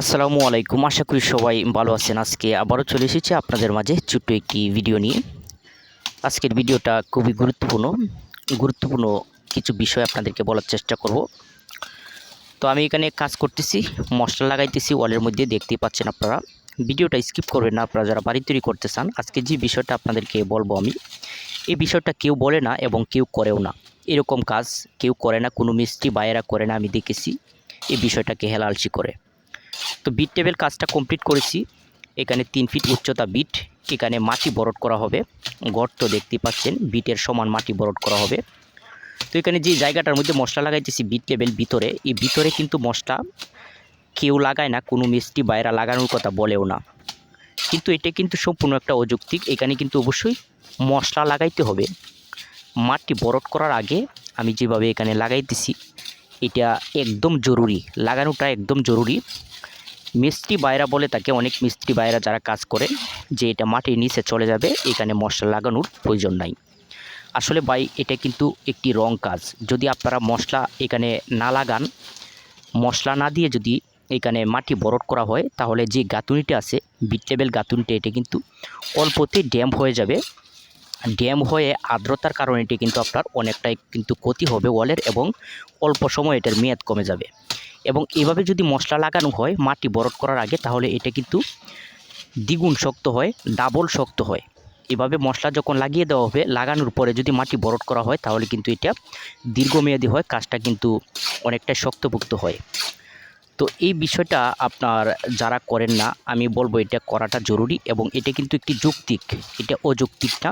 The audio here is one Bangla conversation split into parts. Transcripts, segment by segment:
আসসালামু আলাইকুম। আশা করি সবাই ভালো আছেন। আজকে আবারও চলে এসেছি আপনাদের মাঝে ছোট্ট একটি ভিডিও নিয়ে। আজকের ভিডিওটা খুবই গুরুত্বপূর্ণ। গুরুত্বপূর্ণ কিছু বিষয় আপনাদেরকে বলার চেষ্টা করব। তো আমি এখানে কাজ করতেছি, মশলা লাগাইতেছি, ওয়ালের মধ্যে দেখতেই পাচ্ছেন আপনারা। ভিডিওটা স্কিপ করবেন না, আপনারা যারা বাড়ি তৈরি করতে চান, আজকে যে বিষয়টা আপনাদেরকে বলব আমি, এই বিষয়টা কেউ বলে না এবং কেউ করেও না। এরকম কাজ কেউ করে না, কোনো মিষ্টি বাইরা করে না, আমি দেখেছি। এই বিষয়টাকে হেলালসি করে তো বিট টেবিল কাজটা কমপ্লিট করেছি। এখানে তিন ফিট উচ্চতা বিট এখানে মাটি বরট করা হবে। গর্ত দেখতে পাচ্ছেন বিটের সমান মাটি বরট করা হবে। তো এখানে যে জায়গাটার মধ্যে মশলা লাগাইতেছি বিট টেবিল ভিতরে, এই ভিতরে কিন্তু মশলা কেউ লাগায় না, কোনো মিষ্টি বাইরা লাগানোর কথা বলেও না। কিন্তু এটা কিন্তু সম্পূর্ণ একটা অযৌক্তিক, এখানে কিন্তু অবশ্যই মশলা লাগাইতে হবে। মাটি বরট করার আগে আমি যেভাবে এখানে লাগাইতেছি, এটা একদম জরুরি, লাগানোটা একদম জরুরি। মিস্ত্রি বাইরা বলে তাকে অনেক মিস্ত্রি বাইরা যারা কাজ করে, যে এটা মাটির নিচে চলে যাবে, এখানে মশলা লাগানোর প্রয়োজন নাই। আসলে বাই এটা কিন্তু একটি রং কাজ। যদি আপনারা মশলা এখানে না লাগান, মশলা না দিয়ে যদি এখানে মাটি বরট করা হয়, তাহলে যে গাঁথুনিটা আছে বিট লেভেল গাঁথুনিটা, এটা কিন্তু অল্পতেই ড্যাম হয়ে যাবে। ড্যাম হয়ে আর্দ্রতার কারণে এটি কিন্তু আপনার অনেকটাই কিন্তু ক্ষতি হবে ওয়ালের এবং অল্প সময় এটার মেয়াদ কমে যাবে। এবং এভাবে যদি মশলা লাগানো হয়, মাটি বরট করার আগে, তাহলে এটা কিন্তু দ্বিগুণ শক্ত হয় ডাবল শক্ত হয়। এভাবে মশলা যখন লাগিয়ে দেওয়া হবে, লাগানোর পরে যদি মাটি বরট করা হয়, তাহলে কিন্তু এটা দীর্ঘমেয়াদী হয়, কাজটা কিন্তু অনেকটা শক্তপোক্ত হয়। তো এই বিষয়টা আপনার যারা করেন না, আমি বলব এটা করাটা জরুরি এবং এটা কিন্তু একটি যৌক্তিক, এটা অযৌক্তিক না।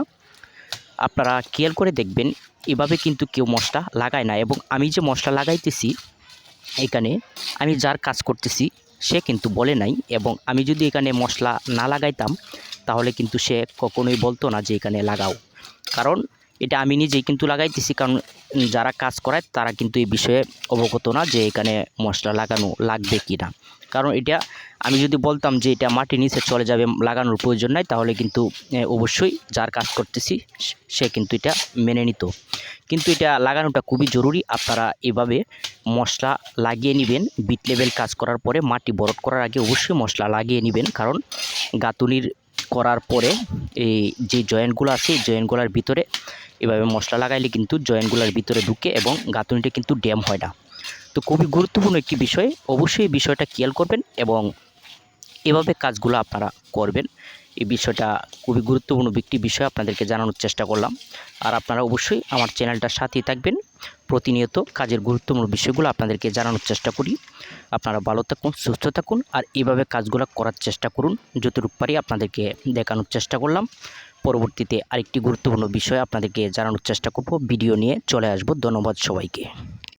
আপনারা খেয়াল করে দেখবেন, এভাবে কিন্তু কেউ মশলা লাগায় না এবং আমি যে মশলা লাগাইতেছি এখানে আমি যার কাজ করতেছি, সে কিন্তু বলে নাই এবং আমি যদি এখানে মশলা না লাগাইতাম, তাহলে কিন্তু সে কখনোই বলতো না যে এখানে লাগাও। কারণ এটা আমি নিজেই কিন্তু লাগাইতেছি, কারণ যারা কাজ করায় তারা কিন্তু এই বিষয়ে অবগত না যে এখানে মশলা লাগানো লাগবে কি না কারণ এটা আমি যদি বলতাম যে এটা মাটির নিচে চলে যাবে, লাগানোর প্রয়োজন নাই, তাহলে কিন্তু অবশ্যই যার কাজ করতেছি, সে কিন্তু এটা মেনে নিত। কিন্তু এটা লাগানোটা খুবই জরুরি, আপনারা এভাবে মশলা লাগিয়ে নেবেন, বিট লেভেল কাজ করার পরে মাটি বরট করার আগে অবশ্যই মশলা লাগিয়ে নেবেন, কারণ গাঁথুনির করার পরে এই যে জয়েন্টগুলো আছে, এই জয়েন্টগুলোর ভিতরে এভাবে মশলা লাগাইলে কিন্তু জয়েন্টগুলোর ভিতরে ঢুকে এবং গাঁথুনিটা কিন্তু ড্যাম হয় না। তো খুবই গুরুত্বপূর্ণ একটি বিষয়। অবশ্যই বিষয়টা খেয়াল করবেন এবং এভাবে কাজগুলো আপনারা করবেন। এই বিষয়টা খুবই গুরুত্বপূর্ণ একটি বিষয় আপনাদেরকে জানানোর চেষ্টা করলাম। আর আপনারা অবশ্যই আমার চ্যানেলটার সাথেই থাকবেন। প্রতিনিয়ত কাজের গুরুত্বপূর্ণ বিষয়গুলো আপনাদেরকে জানানোর চেষ্টা করি। আপনারা ভালো থাকুন, সুস্থ থাকুন আর এইভাবে কাজগুলো করার চেষ্টা করুন। যতটুকু পারি আপনাদেরকে দেখানোর চেষ্টা করলাম। পরবর্তীতে আরেকটি গুরুত্বপূর্ণ বিষয় আপনাদেরকে জানানোর চেষ্টা করব। ভিডিও নিয়ে চলে আসব। ধন্যবাদ সবাইকে।